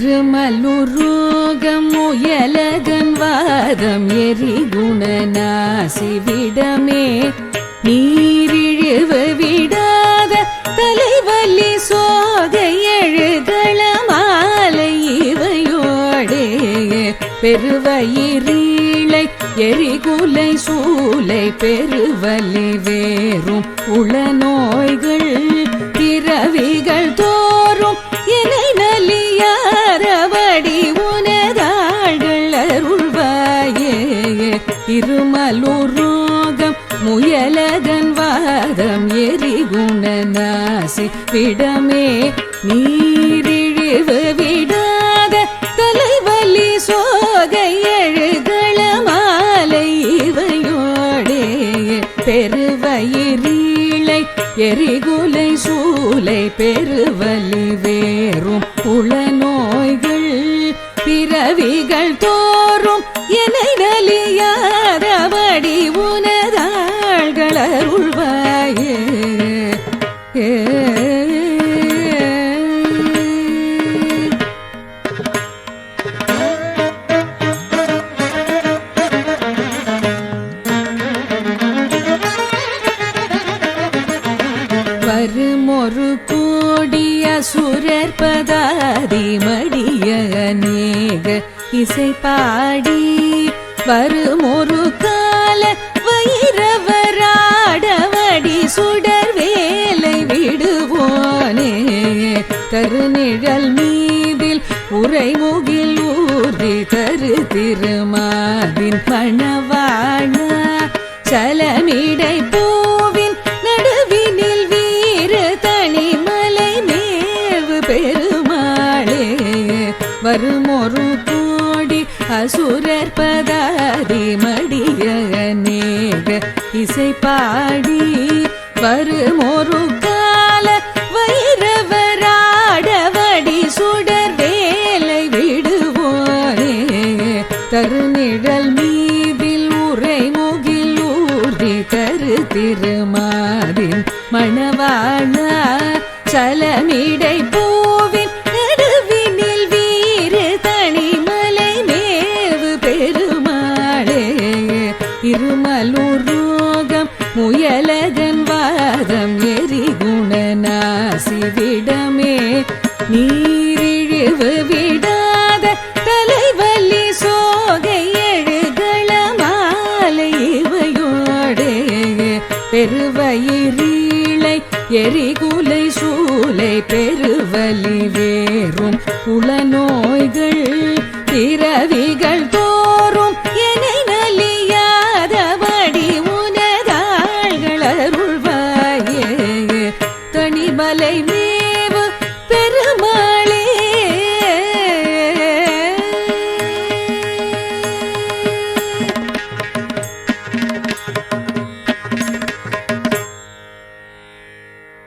திருமலுருகம் முயலகன் வாதம் எரி குணநாசி விடமே நீரிழிவு விடாத தலைவலி சோகை எழுகள மாலை இவையோடே. பெருவயிரீளை எரிகுலை சூலை பெருவலி வேறும் உள நோய்கள் இருமலுரோகம் முயலகன் வாதம் எரிகுணநாசி விடமே. நீரிழிவு விடாத தலைவலி சோகை எழுகள மாலை இவையோடே. பெருவயிரீளை எரிகுலை சூலை பெருவலி வேறும் புலநோய்கள் பிறவிகள் தோ உனதாள்கள் அருள்வாயே வருமொரு கூடிய சுரற்பதாதி மடிய நேக இசை பாடி வருமொரு க கருநிழல் மீதில் உரைமுகில் ஊதி தரு திருமாவின் மணவாழ சலமிடை பூவின் நடுவினில் வீர தனிமலை மேவு பெருமாளே. வருமொரு கோடி அசுரர் பதாதி மடிய நேக இசை பாடி. வருமொரு தருநிழல் மீதில் உரை முகில் ஊர்தி தரு திருமாதின் மணவாழ சலமிடை பூவின் நடுவினில் வீறு தனிமலை மேவு பெருமாளே. இருமலூர் ரோகம் முயலக பெருவயிரீளை எரிகுலை சூளை பெருவலி வேறும் புலநோய்கள் நோய்கள் பிறவிகள்